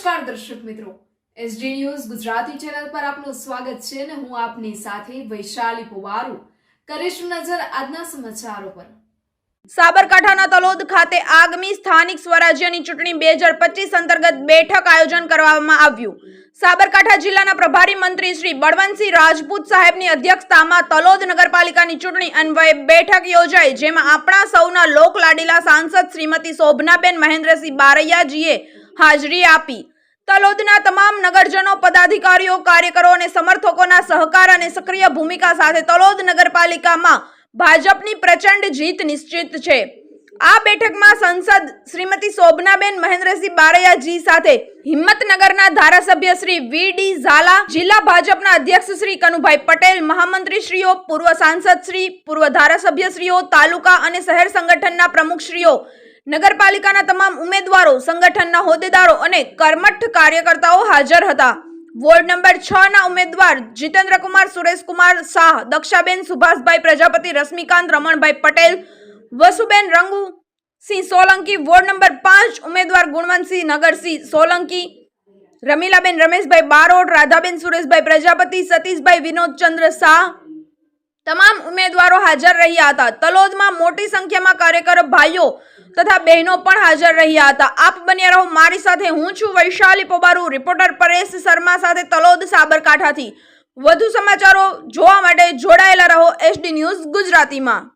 નમસ્કાર દર્શક મિત્રો. એસડી ન્યૂઝ ગુજરાતી ચેનલ પર આપનું સ્વાગત છે અને હું આપની સાથે વૈશાલી પુવારુ. કરીશું નજર આજના સમાચારો પર. સાબરકાંઠાના તલોદ ખાતે આગામી સ્થાનિક સ્વરાજ્યની ચૂંટણી બે હજાર પચીસ અંતર્ગત બેઠક આયોજન કરવામાં આવ્યું. સાબરકાંઠા જિલ્લાના પ્રભારી મંત્રી શ્રી બળવંતસિંહ રાજપૂત સાહેબની અધ્યક્ષતામાં તલોદ નગરપાલિકાની ચૂંટણી અન્વયે બેઠક યોજાઈ, જેમાં આપણા સૌના લોકલાડીલા સાંસદ શ્રીમતી શોભનાબેન મહેન્દ્રસિંહ બારૈયાજીએ હાજરી આપી. તલોદના તમામ નગરજનો, પદાધિકારીઓ, કાર્યકરો અને સમર્થકોના સહકાર અને સક્રિય ભૂમિકા સાથે તલોદ નગરપાલિકામાં ભાજપની પ્રચંડ જીત નિશ્ચિત છે. આ બેઠકમાં સંસદ શ્રીમતી શોભનાબેન મહેન્દ્રસિંહ બારૈયાજી સાથે હિંમતનગરના ધારાસભ્ય શ્રી વી ડી ઝાલા, જિલ્લા ભાજપના અધ્યક્ષ શ્રી કનુભાઈ પટેલ, મહામંત્રીશ્રીઓ, પૂર્વ સાંસદ શ્રી, પૂર્વ ધારાસભ્યશ્રીઓ, તાલુકા અને શહેર સંગઠનના પ્રમુખશ્રીઓ નગરપાલિકાના તમામ ઉમેદવારો, સંગઠનના હોદ્દેદારો અને કર્મઠ કાર્યકર્તાઓ હાજર હતા. વોર્ડ નંબર છ ના ઉમેદવાર જીતેન્દ્રકુમાર, સુરેશકુમાર શાહ, દક્ષાબેન સુભાષભાઈ, પ્રજાપતિ રશ્મિકાંત, રમણભાઈ પટેલ, વસુબેન રંગુ સિંહ સોલંકી, વોર્ડ નંબર પાંચ ઉમેદવાર ગુણવંતસિંહ નગરસિંહ સોલંકી, રમીલાબેન રમેશભાઈ બારોટ, રાધાબેન સુરેશભાઈ, પ્રજાપતિ સતીશભાઈ વિનોદચંદ્ર શાહ તમામ ઉમેદવારો હાજર રહ્યા હતા. તલોદમાં મોટી સંખ્યામાં કાર્યકરો ભાઈઓ તથા બહેનો પણ હાજર રહ્યા હતા. આપ બન્યા રહો. મારી સાથે હું છું વૈશાલી પોબારુ. રિપોર્ટર પરેશ શર્મા સાથે તલોદ સાબરકાંઠાથી. વધુ સમાચારો જોવા માટે જોડાયેલા રહો એસડી ન્યૂઝ ગુજરાતીમાં.